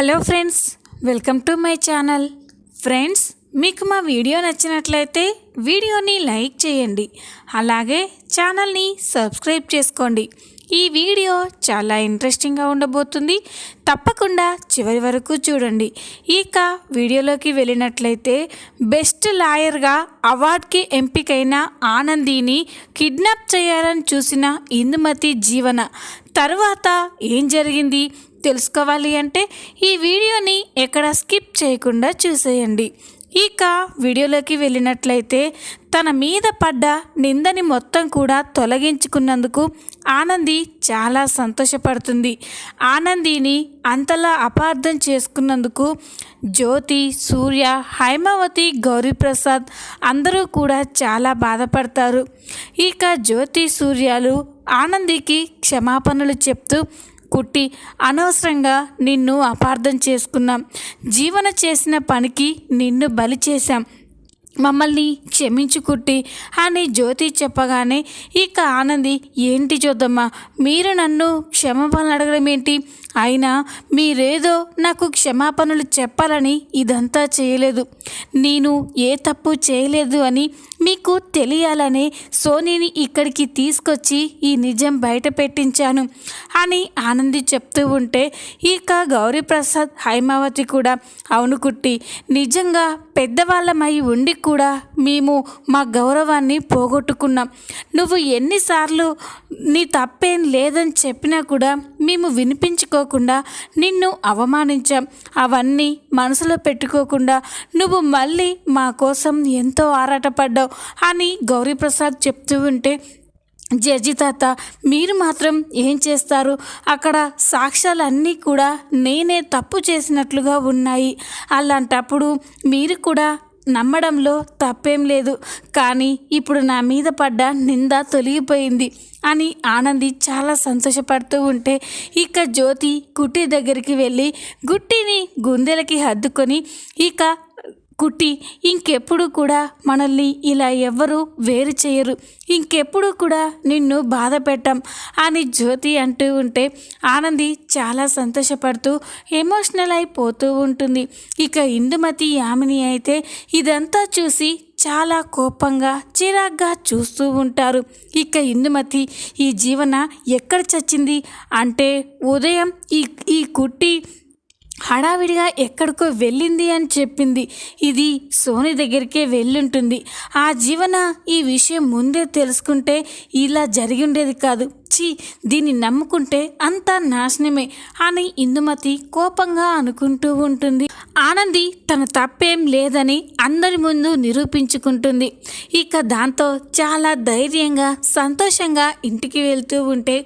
Hello friends welcome to my channel. Friends మీకు మా video నచ్చినట్లయితే వీడియోని లైక్ చేయండి. అలాగే ఛానల్ని సబ్స్క్రైబ్ చేసుకోండి. ఈ వీడియో చాలా ఇంట్రెస్టింగ్గా ఉండబోతుంది. తప్పకుండా చివరి వరకు చూడండి. ఇక వీడియోలోకి వెళ్ళినట్లయితే బెస్ట్ లాయర్గా అవార్డ్కి ఎంపికైన ఆనందిని కిడ్నాప్ చేయాలని చూసిన ఇందుమతి జీవన. తర్వాత ఏం జరిగింది? తెలుసుకోవాలి అంటే ఈ వీడియోని ఎక్కడ స్కిప్ చేయకుండా చూసేయండి. ఇక వీడియోలోకి వెళ్ళినట్లయితే తన మీద పడ్డ నిందని మొత్తం కూడా తొలగించుకున్నందుకు ఆనంది చాలా సంతోషపడుతుంది. ఆనందిని అంతలా అపార్థం చేసుకున్నందుకు జ్యోతి సూర్య హైమావతి గౌరీప్రసాద్ అందరూ కూడా చాలా బాధపడతారు. ఇక జ్యోతి సూర్యాలు ఆనందికి క్షమాపణలు చెప్తూ కుట్టి అనవసరంగా నిన్ను అపార్థం చేసుకున్నాం. జీవన చేసిన పనికి నిన్ను బలి చేశాం. మమ్మల్ని క్షమించుకుట్టి అని జ్యోతి చెప్పగానే ఇక ఆనంది ఏంటి చూద్దమ్మా మీరు నన్ను క్షమాపణలు అడగడం ఏంటి అయినా మీరేదో నాకు క్షమాపణలు చెప్పాలని ఇదంతా చేయలేదు. నేను ఏ తప్పు చేయలేదు అని మీకు తెలియాలనే సోనీని ఇక్కడికి తీసుకొచ్చి ఈ నిజం బయట పెట్టించాను అని ఆనంది చెప్తూ ఉంటే ఇక గౌరీప్రసాద్ హైమావతి కూడా అవును కుట్టి నిజంగా పెద్దవాళ్ళమై ఉండి కూడా మేము మా గౌరవాన్ని పోగొట్టుకున్నాం. నువ్వు ఎన్నిసార్లు నీ తప్పేం లేదని చెప్పినా కూడా మేము వినిపించుకో వినిపించుకోకుండా నిన్ను అవమానించాం. అవన్నీ మనసులో పెట్టుకోకుండా నువ్వు మళ్ళీ మా కోసం ఎంతో ఆరాటపడ్డావు అని గౌరీప్రసాద్ చెప్తూ ఉంటే జడ్జి తాత మీరు మాత్రం ఏం చేస్తారు? అక్కడ సాక్ష్యాలన్నీ కూడా నేనే తప్పు చేసినట్లుగా ఉన్నాయి. అలాంటప్పుడు మీరు కూడా నమ్మడంలో తప్పేం లేదు. కానీ ఇప్పుడు నా మీద పడ్డ నింద తొలగిపోయింది అని ఆనంది చాలా సంతోషపడుతూ ఉంటే ఇక జ్యోతి గుట్టి దగ్గరికి వెళ్ళి గుట్టిని గుందెలకి హద్దుకొని ఇక కుట్టి ఇంకెప్పుడు కూడా మనల్ని ఇలా ఎవ్వరూ వేరు చేయరు. ఇంకెప్పుడు కూడా నిన్ను బాధ పెట్టం అని జ్యోతి అంటూ ఉంటే ఆనంది చాలా సంతోషపడుతూ ఎమోషనల్ అయిపోతూ ఉంటుంది. ఇక ఇందుమతి యామిని అయితే ఇదంతా చూసి చాలా కోపంగా చిరాగ్గా చూస్తూ ఉంటారు. ఇక ఇందుమతి ఈ జీవన ఎక్కడ చచ్చింది? అంటే ఉదయం ఈ ఈ కుట్టి హడావిడిగా ఎక్కడికో వెళ్ళింది అని చెప్పింది. ఇది సోని దగ్గరికే వెళ్ళుంటుంది. ఆ జీవన ఈ విషయం ముందే తెలుసుకుంటే ఇలా జరిగి ఉండేది కాదు. ఛీ దీన్ని నమ్ముకుంటే అంతా నాశనమే అని ఇందుమతి కోపంగా అనుకుంటూ ఉంటుంది. ఆనంది తన తప్పేం లేదని అందరి ముందు నిరూపించుకుంటుంది. ఇక దాంతో చాలా ధైర్యంగా సంతోషంగా ఇంటికి వెళ్తూ ఉంటే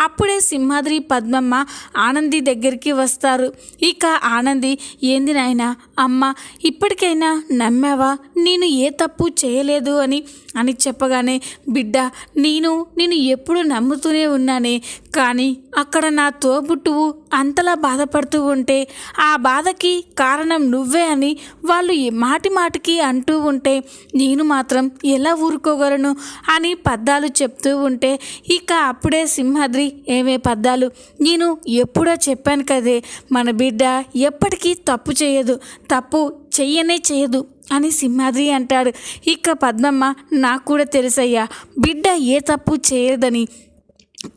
అప్పుడే సింహాద్రి పద్మమ్మ ఆనంది దగ్గరికి వస్తారు. ఇక ఆనంది ఏంది నాయన అమ్మ ఇప్పటికైనా నమ్మావా? నేను ఏ తప్పు చేయలేదు అని అని చెప్పగానే బిడ్డ నేను నేను ఎప్పుడు నమ్ముతూనే ఉన్నానే కానీ అక్కడ నా తోబుట్టువు అంతలా బాధపడుతూ ఉంటే ఆ బాధకి కారణం నువ్వే అని వాళ్ళు మాటి మాటికి అంటూ ఉంటే నేను మాత్రం ఎలా ఊరుకోగలను అని పద్దాలు చెప్తూ ఉంటే ఇక అప్పుడే సింహాద్రి ఏమే పద్దాలు నేను ఎప్పుడో చెప్పాను కదే మన బిడ్డ ఎప్పటికీ తప్పు చేయదు తప్పు చెయ్యనే చేయదు అని సింహాద్రి అంటాడు. ఇక పద్మమ్మ నాకు కూడా తెలుసయ్యా బిడ్డ ఏ తప్పు చేయదని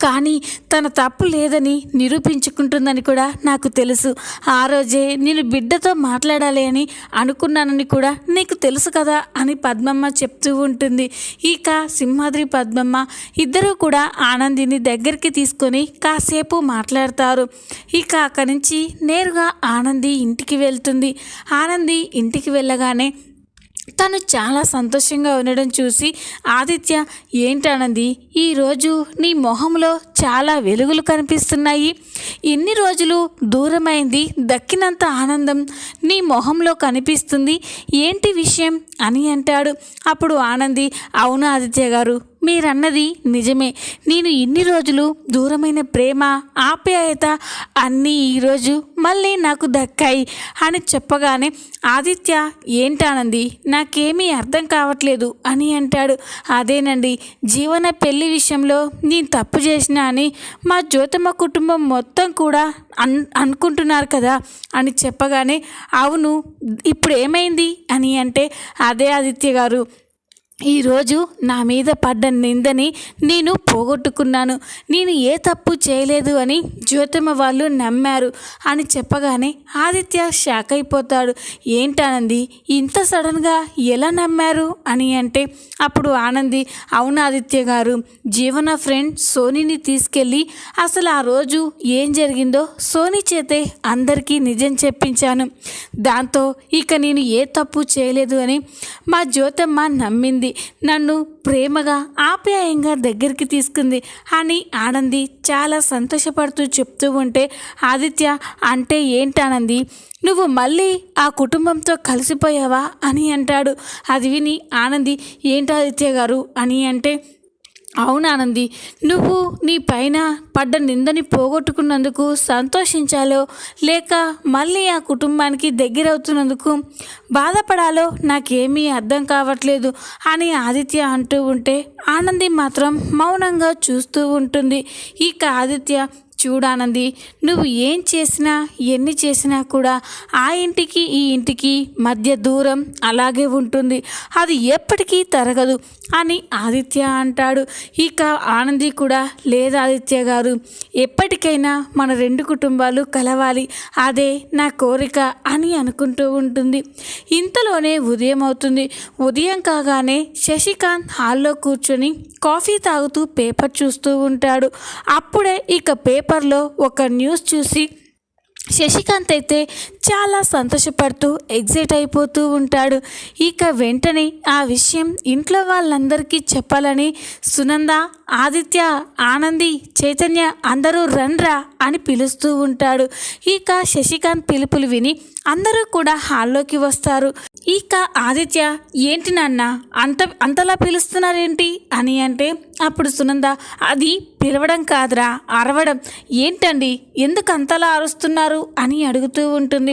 కానీ తన తప్పు లేదని నిరూపించుకుంటుందని కూడా నాకు తెలుసు. ఆ రోజే నేను బిడ్డతో మాట్లాడాలి అని అనుకున్నానని కూడా నీకు తెలుసు కదా అని పద్మమ్మ చెప్తూ ఉంటుంది. ఇక సింహాద్రి పద్మమ్మ ఇద్దరూ కూడా ఆనందిని దగ్గరికి తీసుకొని కాసేపు మాట్లాడతారు. ఇక అక్కడి నుంచి నేరుగా ఆనంది ఇంటికి వెళ్తుంది. ఆనంది ఇంటికి వెళ్ళగానే తను చాలా సంతోషంగా ఉండడం చూసి ఆదిత్య ఏంటన్నది ఈరోజు నీ మొహంలో చాలా వెలుగులు కనిపిస్తున్నాయి. ఇన్ని రోజులు దూరమైంది దక్కినంత ఆనందం నీ మొహంలో కనిపిస్తుంది. ఏంటి విషయం? అని అంటాడు. అప్పుడు ఆనంది అవును ఆదిత్య గారు మీరన్నది నిజమే. నేను ఇన్ని రోజులు దూరమైన ప్రేమ ఆప్యాయత అన్నీ ఈరోజు మళ్ళీ నాకు దక్కాయి అని చెప్పగానే ఆదిత్య ఏంటానంది? నాకేమీ అర్థం కావట్లేదు అని అంటాడు. అదేనండి జీవన పెళ్ళి విషయంలో నేను తప్పు చేసినా అని మా జ్యోతమ్మ కుటుంబం మొత్తం కూడా అన్ అనుకుంటున్నారు కదా అని చెప్పగానే అవును ఇప్పుడు ఏమైంది అని అంటే అదే ఆదిత్య గారు ఈరోజు నా మీద పడ్డ నిందని నేను పోగొట్టుకున్నాను. నేను ఏ తప్పు చేయలేదు అని జ్యోతమ్మ వాళ్ళు నమ్మారు అని చెప్పగానే ఆదిత్య షాక్ అయిపోతాడు. ఏంటానంది? ఇంత సడన్గా ఎలా నమ్మారు? అని అంటే అప్పుడు ఆనంది అవును ఆదిత్య గారు జీవన ఫ్రెండ్ సోనీని తీసుకెళ్ళి అసలు ఆ రోజు ఏం జరిగిందో సోనీ చేతే అందరికీ నిజం చెప్పించాను. దాంతో ఇక నేను ఏ తప్పు చేయలేదు అని మా జ్యోతమ్మ నమ్మింది. నన్ను ప్రేమగా ఆప్యాయంగా దగ్గరికి తీసుకుంది. అని ఆనంది చాలా సంతోషపడుతూ చెప్తూ ఉంటే ఆదిత్య అంటే ఏంటానంది నువ్వు మళ్ళీ ఆ కుటుంబంతో కలిసిపోయావా? అని అంటాడు. అది విని ఆనంది ఏంటి ఆదిత్య గారు? అని అంటే అవునానంది నువ్వు నీ పైన పడ్డ నిందని పోగొట్టుకున్నందుకు సంతోషించాలో లేక మళ్ళీ ఆ కుటుంబానికి దగ్గరవుతున్నందుకు బాధపడాలో నాకేమీ అర్థం కావట్లేదు అని ఆదిత్య అంటూ ఉంటే ఆనంది మాత్రం మౌనంగా చూస్తూ ఉంటుంది. ఇక ఆదిత్య చూడానంది. నువ్వు ఏం చేసినా ఎన్ని చేసినా కూడా ఆ ఇంటికి ఈ ఇంటికి మధ్య దూరం అలాగే ఉంటుంది. అది ఎప్పటికీ తరగదు అని ఆదిత్య అంటాడు. ఇక ఆనంది కూడా లేదు ఆదిత్య గారు ఎప్పటికైనా మన రెండు కుటుంబాలు కలవాలి. అదే నా కోరిక అని అనుకుంటూ ఉంటుంది. ఇంతలోనే ఉదయం అవుతుంది. ఉదయం కాగానే శశికాంత్ హాల్లో కూర్చొని కాఫీ తాగుతూ పేపర్ చూస్తూ ఉంటాడు. అప్పుడే ఇక పేపర్ పేపర్లో ఒక న్యూస్ చూసి శశికాంత్ అయితే చాలా సంతోషపడుతూ ఎగ్జైట్ అయిపోతూ ఉంటాడు. ఇక వెంటనే ఆ విషయం ఇంట్లో వాళ్ళందరికీ చెప్పాలని సునంద ఆదిత్య ఆనంది చైతన్య అందరూ రండ్రా అని పిలుస్తూ ఉంటాడు. ఇక శశికాంత్ పిలుపులు విని అందరూ కూడా హాల్లోకి వస్తారు. ఇక ఆదిత్య ఏంటి నాన్న అంత అంతలా పిలుస్తున్నారేంటి? అని అంటే అప్పుడు సునంద అది పిలవడం కాదురా అరవడం. ఏంటండి ఎందుకు అంతలా అరుస్తున్నారు? అని అడుగుతూ ఉంటుంది.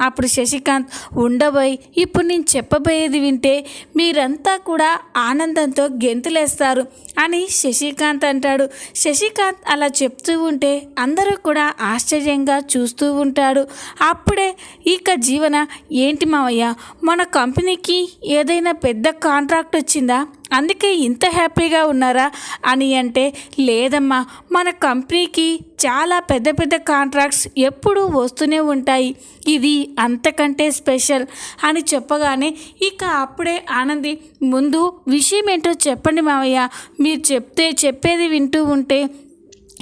అప్పుడు శశికాంత్ ఉండబోయ్ ఇప్పుడు నేను చెప్పబోయేది వింటే మీరంతా కూడా ఆనందంతో గెంతులేస్తారు అని శశికాంత్ అంటాడు. శశికాంత్ అలా చెప్తూ ఉంటే అందరూ కూడా ఆశ్చర్యంగా చూస్తూ ఉంటాడు అప్పుడే ఇక జీవన ఏంటి మావయ్య మన కంపెనీకి ఏదైనా పెద్ద కాంట్రాక్ట్ వచ్చిందా? అందుకే ఇంత హ్యాపీగా ఉన్నారా? అని అంటే లేదమ్మా మన కంపెనీకి చాలా పెద్ద పెద్ద కాంట్రాక్ట్స్ ఎప్పుడూ వస్తూనే ఉంటాయి. ఇది అంతకంటే స్పెషల్ అని చెప్పగానే ఇక అప్పుడే ఆనంది ముందు విషయం ఏంటో చెప్పండి మావయ్య. మీరు చెప్తే చెప్పేది వింటూ ఉంటే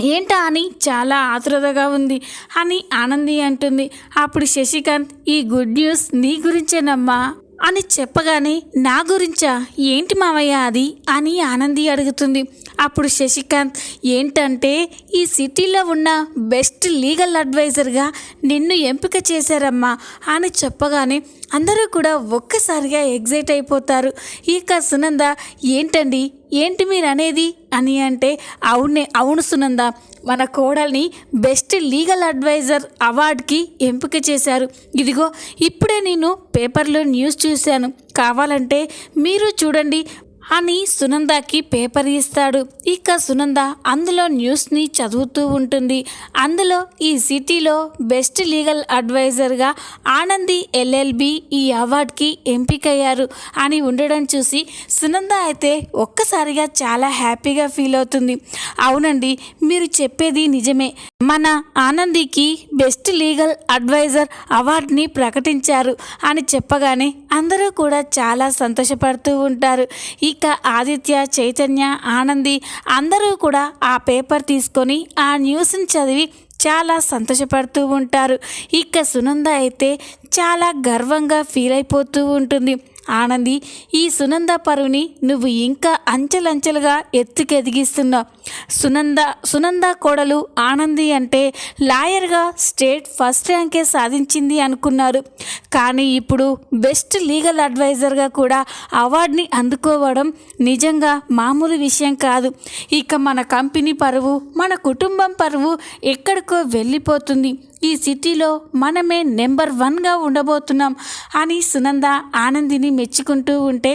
ఏంటా అని చాలా ఆతురతగా ఉంది అని ఆనంది అంటుంది. అప్పుడు శశికాంత్ ఈ గుడ్ న్యూస్ నీ గురించేనమ్మా అని చెప్పగానే నా గురించా? ఏంటి మావయ్య అది? అని ఆనంది అడుగుతుంది. అప్పుడు శశికాంత్ ఏంటంటే ఈ సిటీలో ఉన్న బెస్ట్ లీగల్ అడ్వైజర్గా నిన్ను ఎంపిక చేశారమ్మా అని చెప్పగానే అందరూ కూడా ఒక్కసారిగా ఎగ్జైట్ అయిపోతారు. ఇక సునంద ఏంటండి? ఏంటి మీరు అనేది అని అంటే అవునే అవును సునంద. మన కోడల్ని బెస్ట్ లీగల్ అడ్వైజర్ అవార్డ్కి ఎంపిక చేశారు. ఇదిగో ఇప్పుడే నేను పేపర్లో న్యూస్ చూశాను. కావాలంటే మీరు చూడండి. అని సునందకి పేపర్ ఇస్తాడు. ఇక సునంద అందులో న్యూస్ని చదువుతూ ఉంటుంది. అందులో ఈ సిటీలో బెస్ట్ లీగల్ అడ్వైజర్గా ఆనంది ఎల్ఎల్బి ఈ అవార్డ్కి ఎంపికయ్యారు అని ఉండడం చూసి సునంద అయితే ఒక్కసారిగా చాలా హ్యాపీగా ఫీల్ అవుతుంది. అవునండి మీరు చెప్పేది నిజమే. మన ఆనందికి బెస్ట్ లీగల్ అడ్వైజర్ అవార్డుని ప్రకటించారు అని చెప్పగానే అందరూ కూడా చాలా సంతోషపడుతూ ఉంటారు. ఈ ఇక ఆదిత్య చైతన్య ఆనంది అందరూ కూడా ఆ పేపర్ తీసుకొని ఆ న్యూస్ని చదివి చాలా సంతోషపడుతూ ఉంటారు. ఇక సునంద అయితే చాలా గర్వంగా ఫీల్ అయిపోతూ ఉంటుంది. ఆనంది ఈ సునంద పరువుని నువ్వు ఇంకా అంచెలంచెలుగా ఎత్తుకెదిగిస్తున్నావు సునంద సునంద కోడలు ఆనంది అంటే లాయర్గా స్టేట్ ఫస్ట్ ర్యాంకే సాధించింది అనుకున్నారు. కానీ ఇప్పుడు బెస్ట్ లీగల్ అడ్వైజర్గా కూడా అవార్డుని అందుకోవడం నిజంగా మామూలు విషయం కాదు. ఇక మన కంపెనీ పరువు మన కుటుంబం పరువు ఎక్కడికో వెళ్ళిపోతుంది. ఈ సిటీలో మనమే నెంబర్ వన్గా ఉండబోతున్నాం అని సునంద ఆనందిని మెచ్చుకుంటూ ఉంటే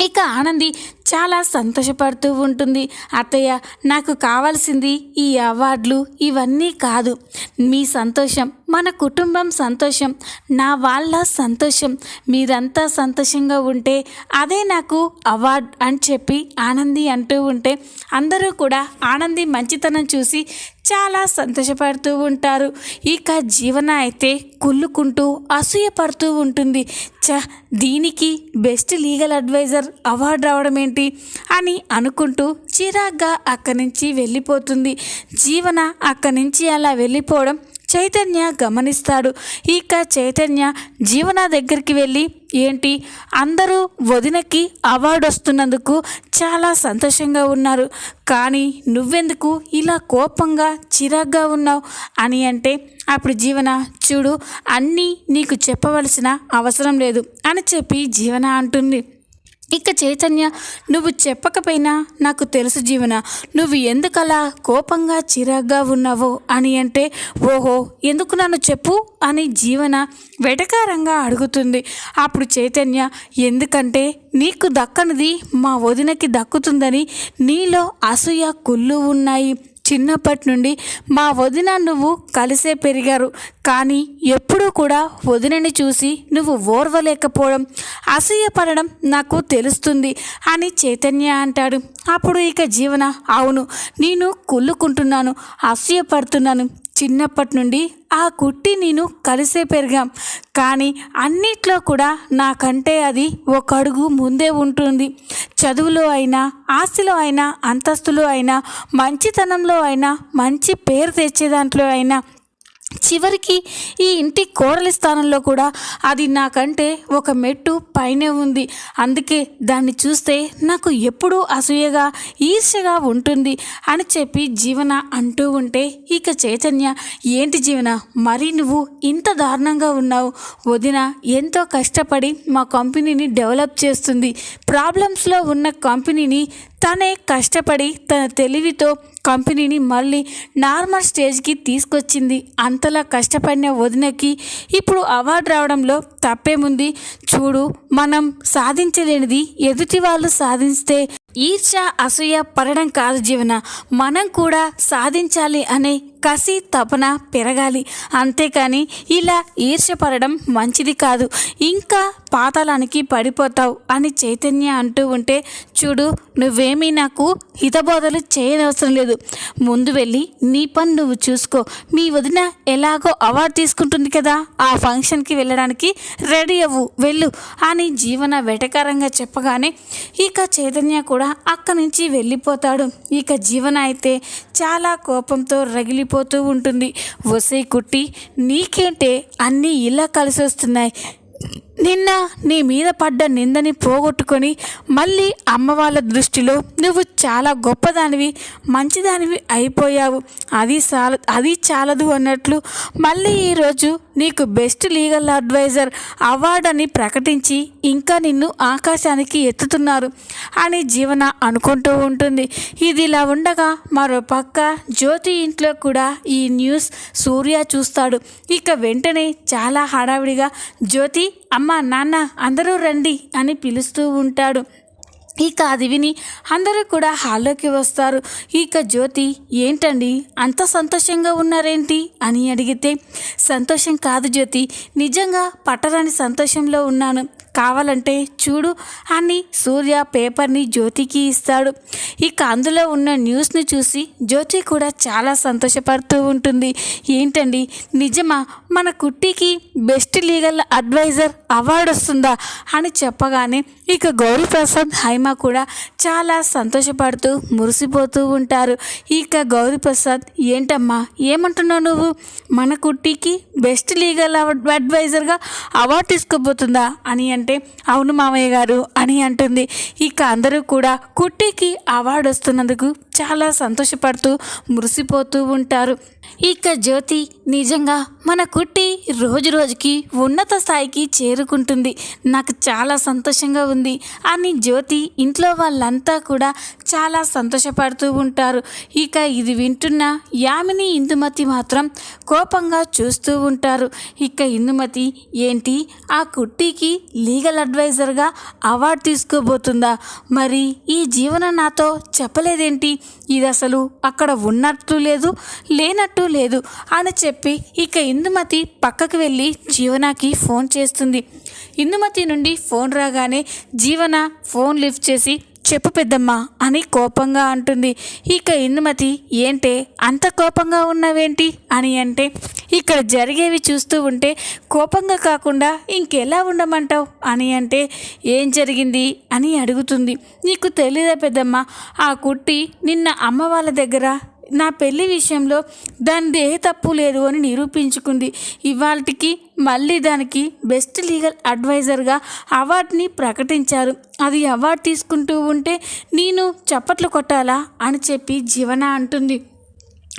ఇక ఆనంది చాలా సంతోషపడుతూ ఉంటుంది. అత్తయ్య నాకు కావాల్సింది ఈ అవార్డులు ఇవన్నీ కాదు. మీ సంతోషం మన కుటుంబం సంతోషం నా వాళ్ళ సంతోషం. మీరంతా సంతోషంగా ఉంటే అదే నాకు అవార్డ్ అని చెప్పి ఆనంది అంటూ ఉంటే అందరూ కూడా ఆనంది మంచితనం చూసి చాలా సంతోషపడుతూ ఉంటారు. ఇక జీవన అయితే కుళ్ళుకుంటూ అసూయపడుతూ ఉంటుంది. చ దీనికి బెస్ట్ లీగల్ అడ్వైజర్ అవార్డు రావడం ఏంటి? అని అనుకుంటూ చిరాగ్గా అక్కడి నుంచి వెళ్ళిపోతుంది. జీవన అక్కడి నుంచి అలా వెళ్ళిపోవడం చైతన్య గమనిస్తాడు. ఇక చైతన్య జీవన దగ్గరికి వెళ్ళి ఏంటి? అందరూ వదినకి అవార్డు వస్తున్నందుకు చాలా సంతోషంగా ఉన్నారు. కానీ నువ్వెందుకు ఇలా కోపంగా చిరాగ్గా ఉన్నావు? అని అంటే అప్పుడు జీవన చూడు అన్నీ నీకు చెప్పవలసిన అవసరం లేదు అని చెప్పి జీవన అంటుంది. ఇక చైతన్య నువ్వు చెప్పకపోయినా నాకు తెలుసు జీవన. నువ్వు ఎందుకలా కోపంగా చిరాగ్గా ఉన్నావో అని అంటే ఓహో ఎందుకు నన్ను చెప్పు అని జీవన వెటకారంగా అడుగుతుంది. అప్పుడు చైతన్య ఎందుకంటే నీకు దక్కనిది మా వదినకి దక్కుతుందని నీలో అసూయ కుళ్ళు ఉన్నాయి. చిన్నప్పటి నుండి మా వదిన నువ్వు కలిసే పెరిగారు. కానీ ఎప్పుడూ కూడా వదినని చూసి నువ్వు ఓర్వలేకపోవడం అసూయపడడం నాకు తెలుస్తుంది అని చైతన్య అంటాడు. అప్పుడు ఇక జీవన అవును నేను కుళ్ళుకుంటున్నాను అసూయపడుతున్నాను. చిన్నప్పటి నుండి ఆ కుట్టి నేను కలిసే పెరిగాం. కానీ అన్నిట్లో కూడా నాకంటే అది ఒక అడుగు ముందే ఉంటుంది. చదువులో అయినా ఆస్తిలో అయినా అంతస్తులో అయినా మంచితనంలో అయినా మంచి పేరు తెచ్చే దాంట్లో అయినా చివరికి ఈ ఇంటి కోడలి స్థానంలో కూడా అది నాకంటే ఒక మెట్టు పైనే ఉంది. అందుకే దాన్ని చూస్తే నాకు ఎప్పుడూ అసూయగా ఈర్ష్యగా ఉంటుంది అని చెప్పి జీవన అంటూ ఉంటే ఇక చైతన్య ఏంటి జీవన మరి నువ్వు ఇంత దారుణంగా ఉన్నావు? వదిన ఎంతో కష్టపడి మా కంపెనీని డెవలప్ చేస్తుంది. ప్రాబ్లమ్స్లో ఉన్న కంపెనీని తనే కష్టపడి తన తెలివితో కంపెనీని మళ్ళీ నార్మల్ స్టేజ్కి తీసుకొచ్చింది. అంతలా కష్టపడిన వదినకి ఇప్పుడు అవార్డు రావడంలో తప్పేముంది? చూడు మనం సాధించలేనిది ఎదుటి వాళ్ళు సాధిస్తే ఈర్ష అసూయ పడడం కాదు జీవన. మనం కూడా సాధించాలి అనే కసి తపన పెరగాలి. అంతేకాని ఇలా ఈర్ష్యపడడం మంచిది కాదు. ఇంకా పాతాళానికి పడిపోతావు అని చైతన్య అంటూ ఉంటే చూడు నువ్వేమీ నాకు హితబోధలు చేయనవసరం లేదు. ముందు వెళ్ళి నీ పని నువ్వు చూసుకో. మీ వదిన ఎలాగో అవార్డు తీసుకుంటుంది కదా. ఆ ఫంక్షన్కి వెళ్ళడానికి రెడీ అవ్వు వెళ్ళు అని జీవన వెటకారంగా చెప్పగానే ఇక చైతన్య కూడా అక్కడి నుంచి వెళ్ళిపోతాడు. ఇక జీవన అయితే చాలా కోపంతో రగిలిపోతూ ఉంటుంది. వసై కుట్టి నీకేంటే అన్నీ ఇలా కలిసి వస్తున్నాయి నిన్న నీ మీద పడ్డ నిందని పోగొట్టుకొని మళ్ళీ అమ్మ వాళ్ళ దృష్టిలో నువ్వు చాలా గొప్పదానివి మంచిదానివి అయిపోయావు. అది చాల అది చాలదు అన్నట్లు మళ్ళీ ఈరోజు నీకు బెస్ట్ లీగల్ అడ్వైజర్ అవార్డు అని ప్రకటించి ఇంకా నిన్ను ఆకాశానికి ఎత్తుతున్నారు అని జీవన అనుకుంటూ ఉంటుంది. ఇది ఇలా ఉండగా మరో పక్క జ్యోతి ఇంట్లో కూడా ఈ న్యూస్ సూర్య చూస్తాడు. ఇక వెంటనే చాలా హడావిడిగా జ్యోతి అమ్మ నాన్న అందరూ రండి అని పిలుస్తూ ఉంటాడు. ఇక అది విని అందరూ కూడా హాల్లోకి వస్తారు. ఇక జ్యోతి ఏంటండి అంత సంతోషంగా ఉన్నారేంటి? అని అడిగితే సంతోషం కాదు జ్యోతి నిజంగా పట్టరాని సంతోషంలో ఉన్నాను. కావాలంటే చూడు అని సూర్య పేపర్ని జ్యోతికి ఇస్తాడు. ఇక అందులో ఉన్న న్యూస్ని చూసి జ్యోతి కూడా చాలా సంతోషపడుతూ ఉంటుంది. ఏంటండి? నిజమా? మన కుట్టికి బెస్ట్ లీగల్ అడ్వైజర్ అవార్డు వస్తుందా? అని చెప్పగానే ఇక గౌరీప్రసాద్ హైమ కూడా చాలా సంతోషపడుతూ మురిసిపోతూ ఉంటారు. ఇక గౌరీప్రసాద్ ఏంటమ్మా? ఏమంటున్నావు నువ్వు? మన కుట్టికి బెస్ట్ లీగల్ అడ్వైజర్గా అవార్డు తీసుకోబోతుందా? అని అంటే అవును మామయ్య గారు అని అంటుంది. ఇక అందరూ కూడా కుట్టికి అవార్డు వస్తున్నందుకు చాలా సంతోషపడుతూ మురిసిపోతూ ఉంటారు. ఇక జ్యోతి నిజంగా మన కుట్టి రోజు రోజుకి ఉన్నత స్థాయికి చేరుకుంటుంది. నాకు చాలా సంతోషంగా ఉంది. అని జ్యోతి ఇంట్లో వాళ్ళంతా కూడా చాలా సంతోషపడుతూ ఉంటారు. ఇక ఇది వింటున్న యామిని ఇందుమతి మాత్రం కోపంగా చూస్తూ ఉంటారు. ఇక ఇందుమతి ఏంటి? ఆ కుట్టికి లీగల్ అడ్వైజర్గా అవార్డు తీసుకోబోతుందా? మరి ఈ జీవన నాతో చెప్పలేదేంటి? ఇది అసలు అక్కడ ఉన్నట్టు లేదు లేనట్టు లేదు అని చెప్పి ఇక ఇందుమతి పక్కకు వెళ్ళి జీవనాకి ఫోన్ చేస్తుంది. ఇందుమతి నుండి ఫోన్ రాగానే జీవన ఫోన్ లిఫ్ట్ చేసి చెప్పు పెద్దమ్మ అని కోపంగా అంటుంది. ఇక ఇందుమతి ఏంటే అంత కోపంగా ఉన్నావేంటి? అని అంటే ఇక్కడ జరిగేవి చూస్తూ ఉంటే కోపంగా కాకుండా ఇంకెలా ఉండమంటావు? అని అంటే ఏం జరిగింది? అని అడుగుతుంది. నీకు తెలీదా పెద్దమ్మ ఆ కుట్టి నిన్న అమ్మ వాళ్ళ దగ్గర నా పెళ్ళి విషయంలో దానిది ఏ తప్పు లేదు అని నిరూపించుకుంది. ఇవాళకి మళ్ళీ దానికి బెస్ట్ లీగల్ అడ్వైజర్గా అవార్డుని ప్రకటించారు. అది అవార్డు తీసుకుంటూ ఉంటే నేను చప్పట్లు కొట్టాలా అని చెప్పి జీవన అంటుంది.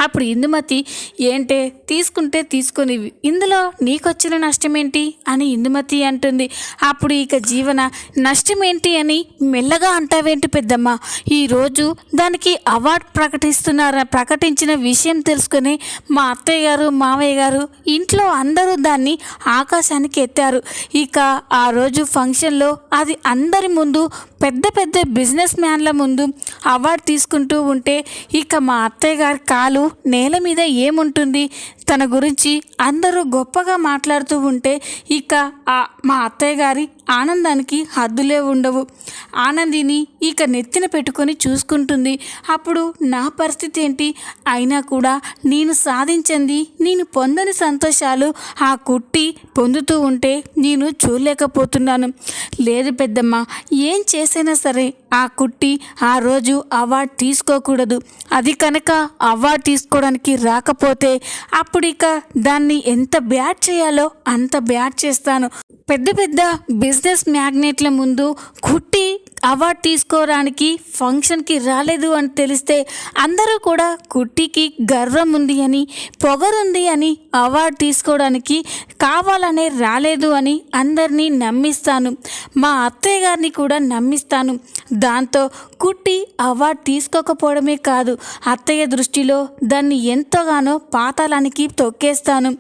అప్పుడు ఇందుమతి ఏంటే? తీసుకుంటే తీసుకొనివి ఇందులో నీకొచ్చిన నష్టం ఏంటి అని ఇందుమతి అంటుంది. అప్పుడు ఇక జీవన నష్టం ఏంటి అని మెల్లగా అంటావేంటి పెద్దమ్మ? ఈరోజు దానికి అవార్డు ప్రకటిస్తున్నారు. ప్రకటించిన విషయం తెలుసుకొని మా అత్తయ్య గారు మావయ్య గారు ఇంట్లో అందరూ దాన్ని ఆకాశానికి ఎత్తారు. ఇక ఆ రోజు ఫంక్షన్లో అది అందరి ముందు పెద్ద పెద్ద బిజినెస్ మ్యాన్ల ముందు అవార్డు తీసుకుంటూ ఉంటే ఇక మా అత్తయ్య గారి కాలు నేల మీద ఏముంటుంది? తన గురించి అందరూ గొప్పగా మాట్లాడుతూ ఉంటే ఇక ఆ మా అత్తయ్య గారి ఆనందానికి హద్దులే ఉండవు. ఆనందిని ఇక నెత్తిన పెట్టుకొని చూసుకుంటుంది. అప్పుడు నా పరిస్థితి ఏంటి? అయినా కూడా నేను సాధించింది నేను పొందని సంతోషాలు ఆ కుట్టి పొందుతూ ఉంటే నేను చూడలేకపోతున్నాను. లేదు పెద్దమ్మ ఏం చేసైనా సరే ఆ కుట్టి ఆ రోజు అవార్డు తీసుకోకూడదు. అది కనుక అవార్డు తీసుకోవడానికి రాకపోతే అప్పుడు ఇక దాన్ని ఎంత బ్యాట్ చేయాలో అంత బ్యాట్ చేస్తాను. పెద్ద పెద్ద బిజినెస్ మ్యాగ్నెట్ల ముందు కుట్టి అవార్డు తీసుకోవడానికి ఫంక్షన్కి రాలేదు అని తెలిస్తే అందరూ కూడా కుట్టికి గర్వం ఉంది అని పొగరుంది అని అవార్డు తీసుకోవడానికి కావాలనే రాలేదు అని అందరినీ నమ్మిస్తాను. మా అత్తయ్య గారిని కూడా నమ్మిస్తాను. దాంతో కుట్టి అవార్డు తీసుకోకపోవడమే కాదు అత్తయ్య దృష్టిలో దాన్ని ఎంతగానో పాతాలానికి తొక్కేస్తాను.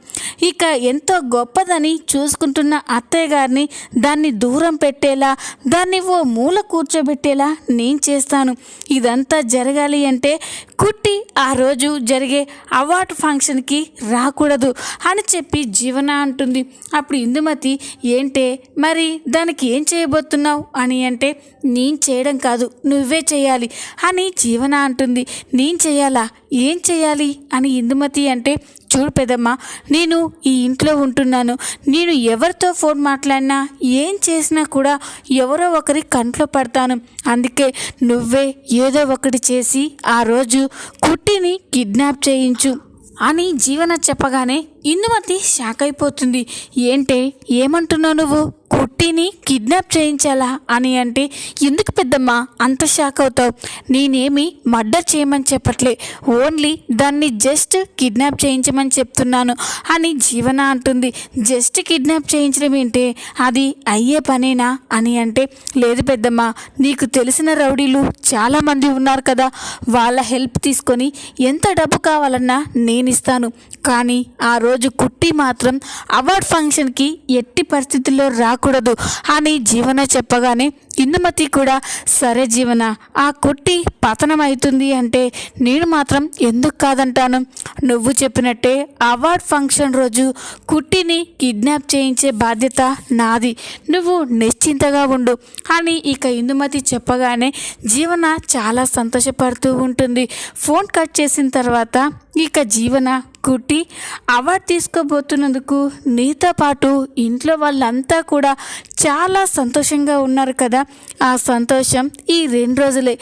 ఇక ఎంతో గొప్పదని చూసుకుంటున్న అత్తయ్య గారిని దాన్ని దూరం పెట్టేలా దాన్ని ఓ మూల కూర్చోబెట్టేలా నేను చేస్తాను. ఇదంతా జరగాలి అంటే కుట్టి ఆ రోజు జరిగే అవార్డు ఫంక్షన్కి రాకూడదు అని చెప్పి జీవన అంటుంది. అప్పుడు ఇందుమతి ఏంటే? మరి దానికి ఏం చేయబోతున్నావు? అని అంటే నేను చేయడం కాదు నువ్వే చేయాలి అని జీవన అంటుంది. నేను చేయాలా? ఏం చేయాలి? అని ఇందుమతి అంటే చూడు పెదమ్మ నేను ఈ ఇంట్లో ఉంటున్నాను. నేను ఎవరితో ఫోన్ మాట్లాడినా ఏం చేసినా కూడా ఎవరో ఒకరి కంట్లో పడతాను. అందుకే నువ్వే ఏదో ఒకటి చేసి ఆ రోజు కుట్టిని కిడ్నాప్ చేయించు అని జీవన చెప్పగానే ఇందుమతి షాక్ అయిపోతుంది. ఏంటే ఏమంటున్నావు నువ్వు? కుట్టిని కిడ్నాప్ చేయించాలా అని అంటే ఎందుకు పెద్దమ్మా అంత షాక్ అవుతావు? నేనేమి మర్డర్ చేయమని చెప్పట్లే. ఓన్లీ దాన్ని జస్ట్ కిడ్నాప్ చేయించమని చెప్తున్నాను అని జీవన అంటుంది. జస్ట్ కిడ్నాప్ చేయించడం ఏంటి అది అయ్యే పనేనా అని అంటే లేదు పెద్దమ్మా నీకు తెలిసిన రౌడీలు చాలామంది ఉన్నారు కదా వాళ్ళ హెల్ప్ తీసుకొని ఎంత డబ్బు కావాలన్నా నేను ఇస్తాను కానీ ఆ రోజు కుట్టి మాత్రం అవార్డ్ ఫంక్షన్కి ఎట్టి పరిస్థితుల్లో రాకూడదు అని జీవన చెప్పగానే ఇందుమతి కూడా సరే జీవన ఆ కుట్టి పతనం అవుతుంది అంటే నేను మాత్రం ఎందుకు కాదంటాను? నువ్వు చెప్పినట్టే అవార్డ్ ఫంక్షన్ రోజు కుట్టిని కిడ్నాప్ చేయించే బాధ్యత నాది. నువ్వు నిశ్చింతగా ఉండు అని ఇక ఇందుమతి చెప్పగానే జీవన చాలా సంతోషపడుతూ ఉంటుంది. ఫోన్ కట్ చేసిన తర్వాత ఇక జీవన కుట్టి అవార్డు తీసుకోబోతున్నందుకు నీతో పాటు ఇంట్లో వాళ్ళంతా కూడా చాలా సంతోషంగా ఉన్నారు కదా ఆ సంతోషం ఈ రెండు రోజులే.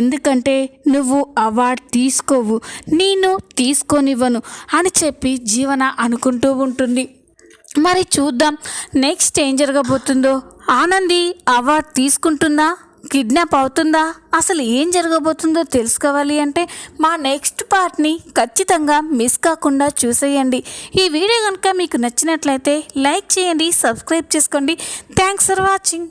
ఎందుకంటే నువ్వు అవార్డు తీసుకోవు నేను తీసుకోనివ్వను అని చెప్పి జీవన అనుకుంటూ ఉంటుంది. మరి చూద్దాం నెక్స్ట్ ఏం జరగబోతుందో. ఆనంది అవార్డు తీసుకుంటుందా? కిడ్నాప్ అవుతుందా? అసలు ఏం జరగబోతుందో తెలుసుకోవాలి అంటే మా నెక్స్ట్ పార్ట్ని ఖచ్చితంగా మిస్ కాకుండా చూసేయండి. ఈ వీడియో కనుక మీకు నచ్చినట్లయితే లైక్ చేయండి సబ్స్క్రైబ్ చేసుకోండి. Thanks for watching.